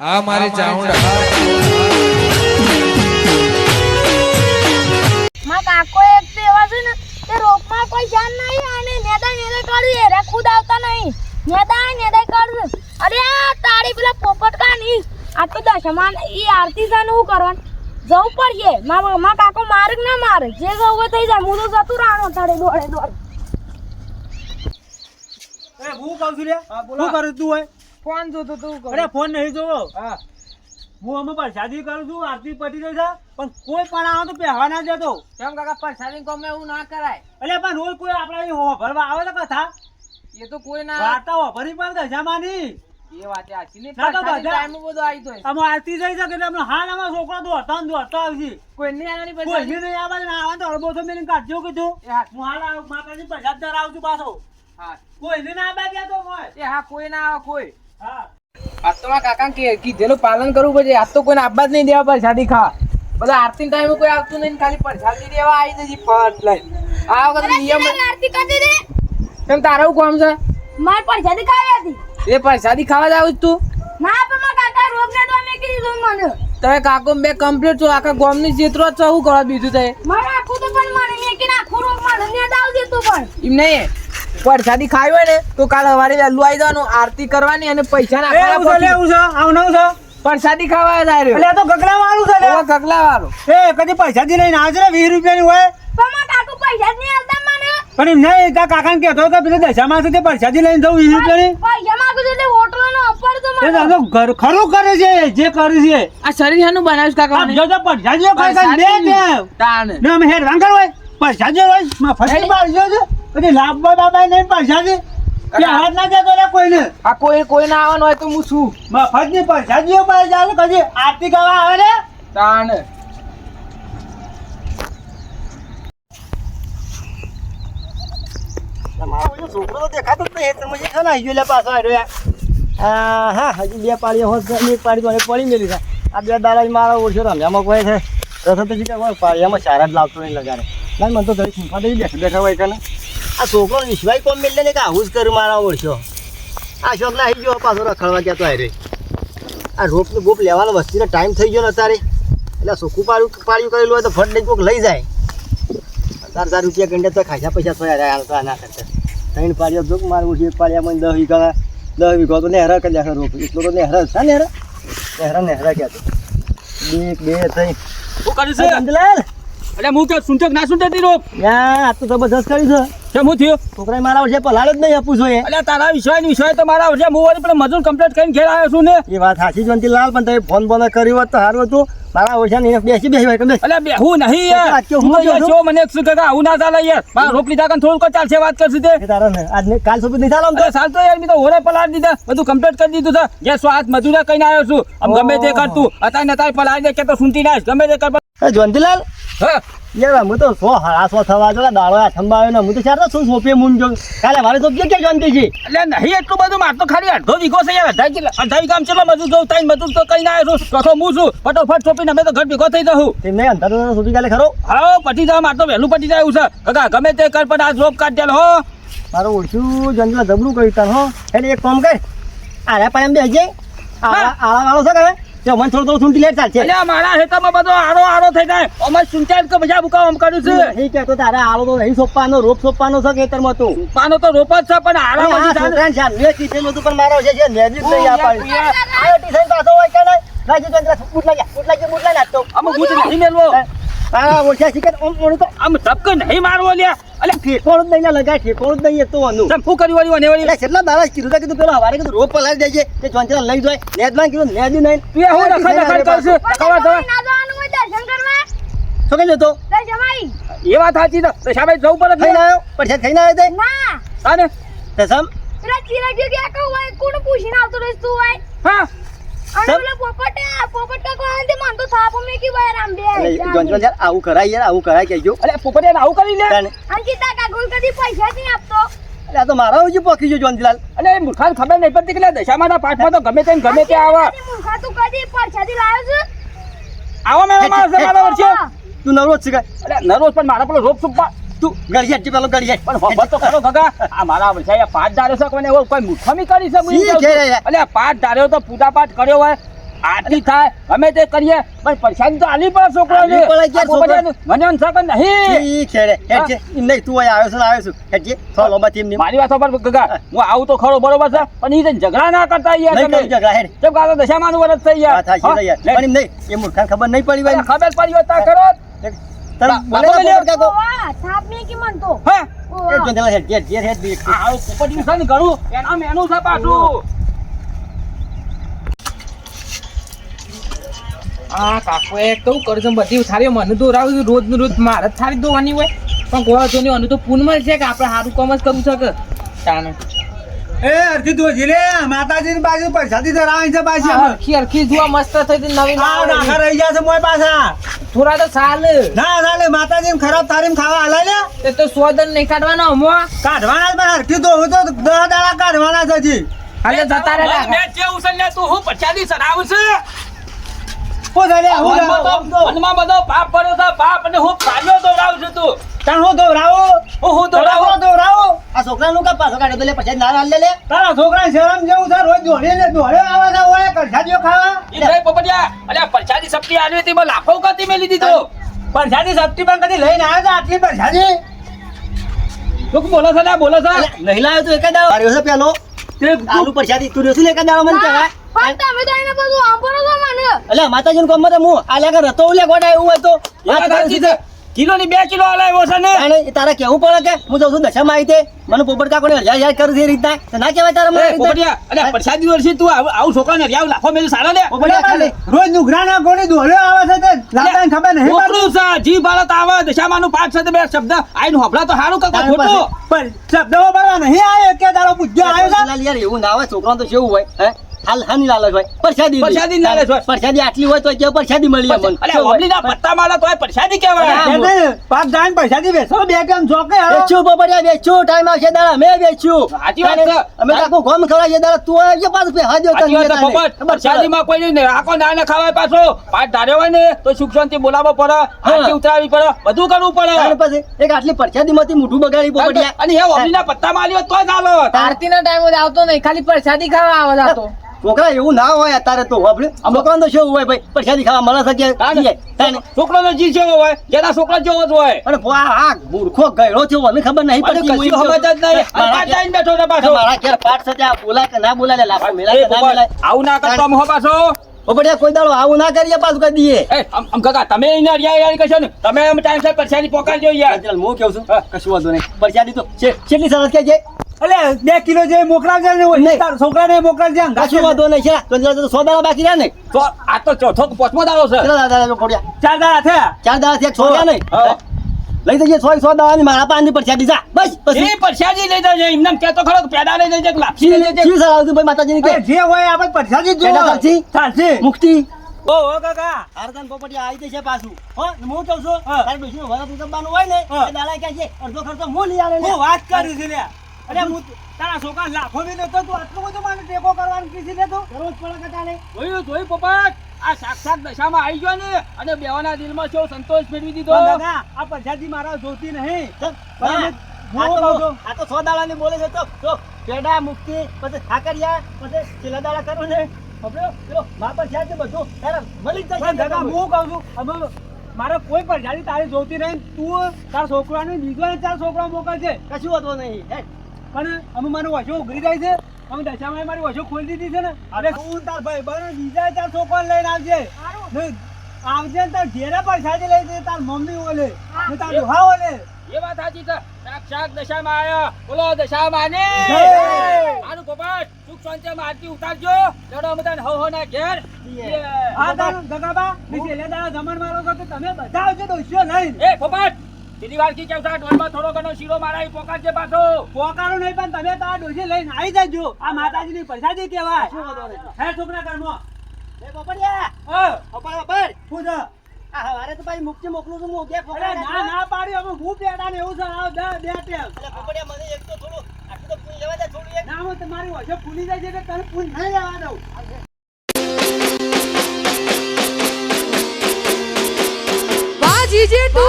આ મારી ચાઉંડા માં કાકો એક તો એવા છે ને તે રોગમાં કોઈ જાન નહીં અને નેદા નેદા કાઢી રે ખુદ આવતા નહીં. નેદા નેદા કાઢું અરે આ તારી પેલા પોપટ કા નહીં આ તો દશમાન ઈ આરતી સાને હું કરવાનું? જવું પડશે. માં માં કાકો મારે ના મારે? જે જવું થઈ જાય. હું તો જતું રાણો તારે દોડે દોડ. એ હું કહું છું લે શું કરું તું હોય? ફોન જોતો તું અરે ફોન નહીં જોવો. હા. હું અમે પરસાદી કરું છું આરતી પતી ગઈ છે પણ કોઈ પણ આવે તો પહેવા ના જતો. કેમ કાકા પરસાદી કોમે એવું ના કરાય? એટલે પણ રોજ કોઈ આપણા હોભરવા આવે તો કથા? એ તો કોઈ ના વાર્તા હોભરી પણ દશામાની એ વાત આછી ને ના તો પરસાદી બધા- ટાઈમ બધું આવી તો અમે આરતી થઈ શકે એટલે હાલ અમારો છોકરો દોડતા ને દોડતા આવશે. કોઈ નહીં આનાની કોઈ નહીં આવે ને આવે તો અડબો તો મેં કાઢજો કીધું. હું. હાલ આવું માતાજી પ્રસાદ ધરાવું છું પાછો. હા. કોઈ નહીં ના આવે ગયા તો એ હા કોઈ ના આવે કોઈ. આજ તો મારા કાકા કે કીધેલું પાલન કરવું પડશે આજ તો કોઈને જ નહીં દેવા પરસાદી ખાવા બધા આરતી ટાઈમે કોઈ આવતું નહીં ખાલી ખાલી પરસાદી દેવા આવી જજી ફટ લાઈન આ વખત નિયમ આરતી કરી દે કેમ તારું કામ છે? માર પરસાદી ખાવા હતી. એ પરસાદી ખાવા જ આવું તું? ના પણ માં કાકા રોગ ને તો મેં કીધું મને. તમે કાકો બે કમ્પ્લીટ છો. આખા ગામની ચિત્રો જ છો. હું કરો બીજું તે? મારા આખું તો પણ મને મેં કે આખું રોપ મને ને દાવ દેતું પણ. એમ નહીં. પરસાદી ખાવી હોય ને તો કાલ સવારે વહેલું આવી જવાનું આરતી કરવાની અને પૈસા નાખવાના એવું છે આવવાનું છે પરસાદી ખાવા જાય એટલે આ તો ગગડા વાળું છે લે. ગગલા વાળું એ કદી પૈસાથી લઈને આવશે ને વીસ રૂપિયાની હોય. પણ માં કાકુ પૈસા જ નહીં આલતા મને. પણ એમ નહીં કાકા ને કહેતો તો પેલી દશા માં તે પરસાદી લઈને જવું રૂપિયા ની પૈસા માંગુ છું તે હોટલ નો અપર તો એ મને તો ઘર ખરું કરે છે જે કરે છે. આ શરીર હાનું બનાવ્યું કાકા જો તો પરસાદીઓ ખાઈ ખાઈ દે દે. તાને ને અમે હેર વાંકર હોય. પરસાદીઓ હોય મફતની બાળજો છે પછી લાભ બાબા નહીં પરસાદી કે હાથ ના જતો કોઈને. આ કોઈ કોઈ ના આવવાનું હોય તો હું છું. મફતની પરસાદીઓ બહાર જાય કદી આરતી કરવા આવે ને? તમારો છોકરો તો દેખાતો જ નહીં તમે જે ખાના આવી ગયો પાછો આવ્યો હા હા હજી બે પાડીઓ હોત એક પાડી તો પડી મેલી છે. આ બે દાડા મારા ઓછો રમ્યામાં કોઈ છે. રસ તો જીતે સારા જ લાવતો નહીં લગાડે. ના મને તો ઘરે ખૂંફા થઈ બેઠા બેઠા હોય કને આ છોકરો વિશ્વાય કોમ મેલે ને કે આવું જ કરું મારા ઓળખ્યો આ શોખ ના આવી ગયો પાછો રખડવા તો હારે આ રોપનું ગોપ લેવાનો વસ્તીનો ટાઈમ થઈ ગયો ને અત્યારે. એટલે સોખું પાડ્યું પાડ્યું કરેલું હોય તો ફટ લઈ કોઈક લઈ જાય. તાર ચાર રૂપિયા ગંડે તો ખાસા પૈસા થયા રહ્યા હતા ના કરતા. ત્રણ પાડ્યો જો મારું ઉઠી પાડ્યા મને દસ વીઘા દસ વીઘો તો નેહરા કરી નાખે રોપ એટલો તો નેહરા છે નેહરા? નેહરા નેહરા ગયા તો એક બે ત્રણ. શું કર્યું છે? અરે હું કે સુનતો ના સુનતો રોપ. યા આ તો જબરજસ્ત કર્યું છે. કેમ હું થયું? છોકરાએ મારા વર્ષે પલાળ જ નહીં આપવું જોઈએ. તારા વિષય વિષય તો મારા વર્ષે હું વળી પેલા મજૂર કમ્પ્લીટ કરીને ઘેર આવ્યો છું ને. એ વાત સાચી જવંતી લાલ પણ તમે ફોન બોન કર્યું હોત તો સારું હતું. મારા વર્ષે ને બેસી બેસી હોય કે બેસ બેહું નહીં યાર. હું તો? જો મને શું કે આવું ના ચાલે યાર. મારા રોપ લીધા કન થોડું ચાલશે વાત કરશું તે. તારા આજ કાલ સુધી નહીં ચાલો તો? અરે યાર મેં તો હોરે પલાળ દીધા. બધું કમ્પ્લીટ કરી દીધું છે. હાથ મજૂરા કઈને આવ્યો છું. આમ ગમે તે કરતું અત્યારે નતાય પલાળી દે કે તો સુનતી ના ગમે તે કર એ જવંતીલાલ હા? યાર હું તો સો હાડા થવા જો દાડો આઠંબા આવ્યો ને હું તો ચાર શું સોંપીએ મૂન જો. કાલે મારે તો ક્યાં જવંતી છે એટલે નહીં એટલું બધું માર તો ખાલી અડધો વીઘો છે યાર. અઢાઈ કિલો અઢાઈ કામ ચેટલા મજૂર જોઉં મજૂર તો કઈ ના છું ચોથો હું છું. ફટોફટ ચોપીને અમે તો ઘર ભેગો થઈ જવું તેમને અંતર સુધી કાલે ખરો. હા પટી જાય માર તો વહેલું પટી જાય છે. કાકા ગમે તે કર પણ આ રોપ કાઢ દેલો હો. મારું ઓળખ્યું જંગલ જબરું કર્યું તને હો. એટલે એક કામ કર. આરા પાયમ બેસજે. આળા આવા વાળો છે કે તે મને થોડું થોડું લેટ ચાલશે. મારા હેતામાં બધો આરો આરો થઈ જાય. અમે સુંચાઈ કે મજા બુકાવ આમ કર્યું છે. નહીં કહેતો તારે આળો તો નહીં સોંપવાનો રોપ સોંપવાનો છે ખેતરમાં તું. પાનો તો રોપ જ છે પણ આળો થાય છે, મેં કીધેલું હતું પણ મારો છે જે મેજી જ આ પાડી. આયો ટીશન પાછો હોય કે નહીં? રાજી તો અંદર બૂટ લાગ્યા, બૂટ લાગ્યા, બૂટ લાગ્યા. તો. અમે નહીં મેલવો. ઓમ તો આમ ધબકે નહીં મારવો લ્યા. અલ્યા ઠેકોણું જ લગાય, ઠેકોણું જ તો વાનું. તમ શું કર્યું વળી વને એટલે કેટલા દાડા કીધું તા કીધું પેલો હવારે કીધું રોપ પલાળી દેજે તે ચોંચેલા લઈ જાય. નેદમાં કીધું નેદી નહીં. તું હું રખડ રખડ કરશે? ખબર ખબર. ના જવાનું હોય દર્શન કરવા? શું કહી જતો એ વાત સાચી તો તો સાહેબ જવું પડે ખાઈને આવ્યો? પછી થઈને આવ્યો તે? ના. હા ને? પેલા ચિરાગીઓ કે કહું હોય કોને પૂછીને આવતો રહીશ તું હોય હા. આવે કી કરાય યાર આવું કરાય કહેજો. અલ્યા પોપડિયાને આવું કરી લે. અંકિતા કાકો કદી પૈસા નહીં આપતો. એટલે આ તો મારા હજી પોકી ગયો જોનજીલાલ. અને એ મૂર્ખાને ખબર નહીં પડતી કે દશામાં પાઠમાં તો ગમે તેમ ગમે તે આવે. મૂર્ખા તું કદી પરસાદી લાવ્યો છે? આવો મારા વર્ષે તું નરોજ છે કાંઈ? અરે નરોજ પણ મારા પેલો રોપ સુપા તું ગળિયા જ પેલો ગળિયા પણ હોબત તો ખરો ગગા. આ મારા વર્ષે આ ધાર્યો છે કોને એવો કોઈ મૂર્ખામી કરી છે? હું શી કહું છે? છું. રે? અલ્યા પાઠ ધાર્યો તો પૂજા પાઠ કર્યો હોય. આથી થાય અમે તે કરીએ પણ પરેશાની તો આલી પડે છોકરાને. આલી પડે ક્યાં આ પોપટિયાનું મને એમ શકે નહીં. ખેડે હેડ છે? ઈ નહીં તું અહીંયા આવ્યો છું આવ્યો છું. હેડ થોડો લોબા થી મારી વાત પર ગગા. હું. આવું તો ખરો બરોબર છે? પણ ઈ તો ઝઘડા ના કરતા યાર તમે. ઝઘડા હેડ. કેમ દશામાનું થઈ યાર. પણ નહીં એ મૂર્ખાને ખબર નહીં પડી ખબર પડી હોય તા કરો. બોલે કાકો? થાપ મે કે મન તો. હા? એ જો જરા હેડ હેડ હેડ હેડ હેડ. આ આવું પોપટિયું ને ઘણું એના મેનું છે પાછું. આ કાકો એ કેવું કરજો બધી મને દોરાવું છું રોજ ને રોજ મારે જ થાળી દોવાની હોય. પણ કોઈ તો નહીં તો પૂનમાં છે કે આપણે સારું કામ જ કરવું છે કે? તાણે. એ અરથી ધોજી લે માતાજીની બાજુ પૈસાથી ધરાવી છે પાછી આ હરખી હરખી જોવા મસ્ત થઈ નવી આ રહી છે મોય પાછા. થોડા તો સાલ. ના ચાલે માતાજી ખરાબ તારીમ ખાવા હલાય લે. તે તો સ્વદન નહીં કાઢવાનો અમો કાઢવાના જ પણ હરખી ધોવું તો દહ દાડા કાઢવાના છે હજી. હાલે જતા રહે મેં કેવું છે તું હું પછાડી સડાવું છે? મનમાં બધો પાપ પડ્યો છે પાપ અને હું કાઢ્યો દોડાવું છું તું. તાણ હું દોડાવો? હું હું દોડાવો? દોડાવો? આ છોકરાનું કા પાછો કાઢ્યો તો પછી ના હાલ લે લે. તારા છોકરા શરમ જેવું છે રોજ દોડે ને દોડે આવે ના હોય પરસાદીઓ ખાવા? એ ભાઈ પોપટિયા અલ્યા પરસાદી સપ્તી આવી હતી મેં લાખો કતી મેલી દીધો પરસાદી સપ્તી પણ કદી લઈને આવ્યો આટલી પરસાદી? તું બોલો છે ને બોલો છે. લઈ નહીં લાવ્યો તું એક જ આવ્યો છે પેલો. તે આલુ પરસાદી તું ને એક જ દાડો મને કહેવાય. તમે તો એને બધું આંભળો છો મને. અલે માતાજીનું કામ તો હું આ લેકર રતો લે ગોડા એવું હોય તો. એ વાત સાચી છે કિલો ની બે કિલો હલાવ્યો છે ને? તાણે તારે કેવું પડે કે હું જાઉં છું દશામાં આવી મને પોપટ કાકોને હજાર હજાર કરું છે એ રીતના. ના કહેવાય તારે મને પોપટિયા અલ્યા પરસાદી વર્ષી તું આવું આવું છોકરાને રિયાવ લાખો મેં સારા લે. પોપટિયા ખાલી. રોજ નુઘરાના ગોળી દોડ્યો આવે છે તે. લાતાને ખબર નહીં પડતી. છે જી ભારત આવે દશામાનું પાઠ છે બે શબ્દ. આઈને હોભળા તો સારું કાકા ખોટું. પણ શબ્દો બરવા નહીં આવ્યો કે તારો પૂજ્યો આવ્યો છે? યાર એવું ના હોય છોકરાને તો કેવું હોય હે? હાલ હાની લાલચ હોય. પરસાદી પરસાદી લાલચ હોય. પરસાદી આટલી હોય તો કે પરસાદી મળી અમને અલ્યા હોબલીના પત્તા માલા તો પરસાદી કહેવાય. પાક જાણ પૈસાથી બેસો બે કેમ ચોકે વેચ્યું પોપટિયા વેચ્યું ટાઈમ આવશે દાડા મેં વેચ્યું સાચી વાત છે. અમે આખું ગોમ ખવડાવીએ દાડા તું આવજે પાછું પે હાજર સાચી વાત છે, કોઈ નહીં આખો ના ના ખાવાય પાછો. પાઠ ધાર્યો હોય ને તો સુખ શાંતિ બોલાવવો પડે આરતી ઉતરાવી પડે બધું કરવું પડે. પછી એક આટલી પરસાદીમાંથી મોઢું બગાડી પોપટિયા અને એ હોબલીના પત્તા માલ્યો તો જ હાલો. આરતીના ટાઈમ આવતો નહીં ખાલી પરસાદી ખાવા આવે છે આ તો છોકરા એવું ના હોય અત્યારે તો આપણે છોકરાને તો શું હોય ભાઈ? પરસાદી ખાવા મળે છે કે ખાઈએ. જી જેવો હોય જેના છોકરા જેવો જ હોય. અને આ આ મૂર્ખો ગયો છે મને ખબર નહીં પડતી સમજ બેઠો છે પાછો. મારા ઘેર પાઠ છે બોલાય કે ના બોલાય લાફા મેલાય ના મેલાય. આવું ના કરતા આમ હો પાછો. પોપટિયા કોઈ દાડો આવું ના કરીએ પાછું કરી દઈએ આમ આમ કાકા તમે એને રિયા યાર કશો ને તમે એમ ટાઈમ સર પરસાની પોકાર જો યાર. હું કેવું છું? કશું વાંધો નહીં. પરસાદી તો કેટલી સરસ કે છે? અલે બે કિલો જે મોકલાવજે ને નહીં. તારા છોકરાને મોકલાવજે કશું વાંધો નહીં છે. તો સો દાડા બાકી રહ્યા ને. તો આ તો ચોથો પાંચમો દાડો છે. કેટલા દાડા કોડિયા ચાર દાડા થયા. ચાર દાડા થયા છોડ્યા નહીં. લઈ જઈએ સો સો દાડા ની મારા પાંચ પરસાદી જા. બસ પછી એ પરસાદી લઈ જજો એમને એમ કહેતો ખરો પેડા લઈ જજે લાપસી લઈ જજે. શું સર આવતું ભાઈ માતાજીની કે? જે હોય આપણે પરસાદી જ પેડા થાલસી? મુક્તિ? ઓ કાકા. આરતન પોપટી આવી જશે પાછું. હો હું કહું છું. તારે ડોશીનું વરસ ઉતરવાનું હોય ને એ દાડા ક્યાં છે અડધો ખર્ચો હું લઈ આવે હું વાત કરું છે લે અરે હું તારા છોકરા લાખો ની નતો તું આટલું બધું મને ટેકો કરવાનું કીધી લેતો દરરોજ પડે કે તારે જોયું જોયું પપ્પા. આ સાક્ષાત દશામાં આવી ગયો ને અને બેવાના દિલમાં છો સંતોષ મેળવી દીધો. દાદા આ પછાતી મારા જોતી નહીં. આ તો સો દાડા ની બોલે છે. તો પેડા મુક્તિ પછી ઠાકરિયા પછી છેલ્લા દાડા કરો ને. આપણે પેલો મા પર છે બધું તારે મળી જ પણ દાદા હું કહું છું મારે કોઈ પરસાદી તારી જોતી નહીં. તું તારા છોકરાને બીજો ચાર છોકરા મોકલજે. કશું વાંધો નહીં. હે. પણ અમે મારું વાસો ઉઘરી જાય છે. અમે દશામાં મારી વાસો ખોલી દીધી છે ને. અરે હું તાર ભાઈ બને બીજા ચાર છોકરા લઈને આવજે. આવજે ને તાર ઘેરે પરસાદી લઈ જજે તાર મમ્મી ઓલે ને તાર દુહા ઓલે. એ વાત સાચી છે. સાક્ષાત દશામાં આયા. બોલો દશામાં ને. જય. આનું પોપટ સુખ શાંતિ માં આરતી ઉતારજો. લડો અમે તને હો હો ના ઘેર આ તાર ગગાબા નીચે છેલ્લે જમણ મારો તો તમે બધા આવજો ડોસીઓ નહીં. એ પોપટ પેલી વાર કી કેવતા ઢોલમાં થોડો ઘણો શીરો મારા પોકાડજે પાછો. પોકારો નહીં પણ તમે તારા ડોસી લઈને આવી જજો. આ માતાજીની પ્રસાદી કહેવાય. હે છોકરા કર્મો એ બપડિયા ઓ પોપડ પોપડ પૂછ આ હવારે તો ભાઈ મુક્તિ મોકલું છું હું કે અરે ના ના પાડી હવે હું પેડા ને એવું છે? આવ દે દે ટેમ. એટલે બપડિયા મને એક તો થોડું આટલું તો પૂરી લેવા દે થોડું એક. ના હું તમારી હોય ફૂલી જાય છે કે તને ફૂલ નહીં લેવા દઉં. GJ two